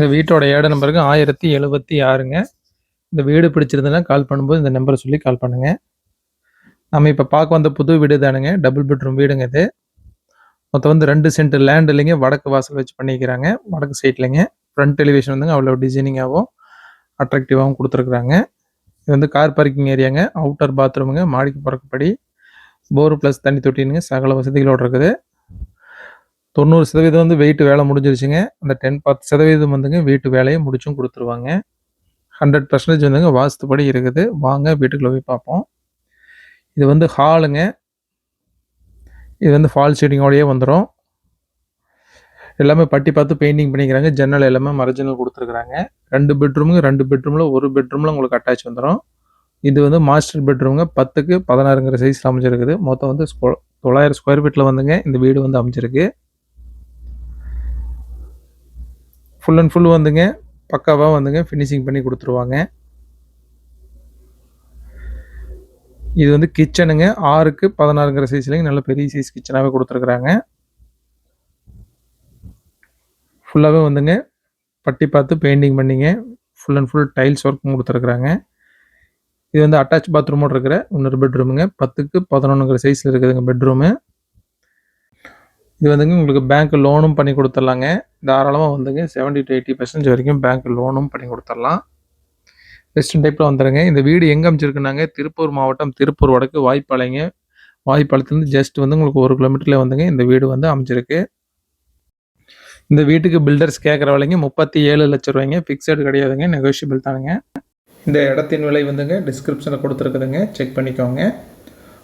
இந்த வீட்டோட ஏட நம்பருக்கு ஆயிரத்தி எழுபத்தி ஆறுங்க. இந்த வீடு பிடிச்சிருந்ததுன்னா கால் பண்ணும்போது இந்த நம்பரை சொல்லி கால் பண்ணுங்கள் நம்ம இப்போ பார்க்க வந்த புது வீடு தானுங்க. டபுள் பெட்ரூம் வீடுங்க இது. மொத்தம் வந்து ரெண்டு சென்ட் லேண்ட் இல்லைங்க. வடக்கு வாசல் வச்சு பண்ணிக்கிறாங்க. வடக்கு சைட்லைங்க ஃப்ரண்ட் எலிவேஷன் வந்துங்க. அவ்வளோ டிசைனிங்காகவும் அட்ராக்டிவாகவும் கொடுத்துருக்குறாங்க. இது வந்து கார் பார்க்கிங் ஏரியாங்க அவுட்டர் பாத்ரூமுங்க மாடிக்கு பிறக்கப்படி போர் ப்ளஸ் தண்ணி தொட்டினுங்க. சகல வசதிகளோடு இருக்குது. தொண்ணூறு சதவீதம் வந்து வெயிட் வேலை முடிஞ்சிருச்சுங்க. அந்த டென் பத்து சதவீதம் வந்துங்க வீட்டு வேலையை முடிச்சும் கொடுத்துருவாங்க. ஹண்ட்ரட் பர்சன்டேஜ் வந்துங்க வாஸ்துபடி இருக்குது. வாங்க வீட்டுக்குள்ளே போய் பார்ப்போம். இது வந்து ஹாலுங்க இது வந்து ஃபால் சீட்டிங்கோடையே வந்துடும் எல்லாமே பட்டி பார்த்து பெயிண்டிங் பண்ணிக்கிறாங்க. ஜன்னல் எல்லாமே மரஜன்னல் கொடுத்துருக்குறாங்க. ரெண்டு பெட்ரூமுங்க ரெண்டு பெட்ரூமில் ஒரு பெட்ரூமில் உங்களுக்கு அட்டாச் வந்துடும் இது வந்து மாஸ்டர் பெட்ரூமுங்க பத்துக்கு பதினாறுங்கிற சைஸில் அமைஞ்சிருக்குது. மொத்தம் வந்து ஸ்கொ- தொள்ளாயிரம் ஸ்கொயர் ஃபீட்டில் வந்துங்க இந்த வீடு வந்து அமைஞ்சிருக்கு. ஃபுல் அண்ட் ஃபுல் வந்துங்க. பக்காவாக வந்துங்க. ஃபினிஷிங் பண்ணி கொடுத்துருவாங்க. இது வந்து கிச்சனுங்க ஆறுக்கு பதினாறுங்கிற சைஸ்லேயும் நல்ல பெரிய சைஸ் கிச்சனாகவே கொடுத்துருக்குறாங்க. ஃபுல்லாகவே வந்துங்க. பட்டி பார்த்து பெயிண்டிங் பண்ணிங்க. ஃபுல் அண்ட் ஃபுல் டைல்ஸ் ஒர்க்கும் கொடுத்துருக்குறாங்க. இது வந்து அட்டாச் பாத்ரூமோடு இருக்கிற இன்னொரு பெட்ரூமுங்க பத்துக்கு பதினொன்றுங்கிற சைஸில் இருக்குதுங்க பெட்ரூமு இது வந்துங்க உங்களுக்கு பேங்க் லோனும் பண்ணி கொடுத்துர்லாங்க தாராளமாக வந்துங்க 70 டு எயிட்டி பர்சன்டேஜ் வரைக்கும் பேங்க் லோனும் பண்ணி கொடுத்துர்லாம் வெஸ்டர்ன் டைப்பில் வந்துடுங்க இந்த வீடு எங்கே அமைச்சிருக்குனாங்க திருப்பூர் மாவட்டம் திருப்பூர் வடக்கு வாய்ப்பாளையங்க வாய்ப்பாளையத்துலேருந்து ஜஸ்ட் வந்து உங்களுக்கு ஒரு கிலோமீட்டரில் வந்துங்க இந்த வீடு வந்து அமைச்சிருக்கு இந்த வீட்டுக்கு பில்டர்ஸ் கேட்குற விலைங்க முப்பத்தி ஏழு லட்ச ரூபாய்ங்க. ஃபிக்ஸடு கிடையாதுங்க நெகோஷியபிள் தானுங்க. இந்த இடத்தின் விலை வந்துங்க டிஸ்கிரிப்ஷனில் கொடுத்துருக்குதுங்க. செக் பண்ணிக்கோங்க.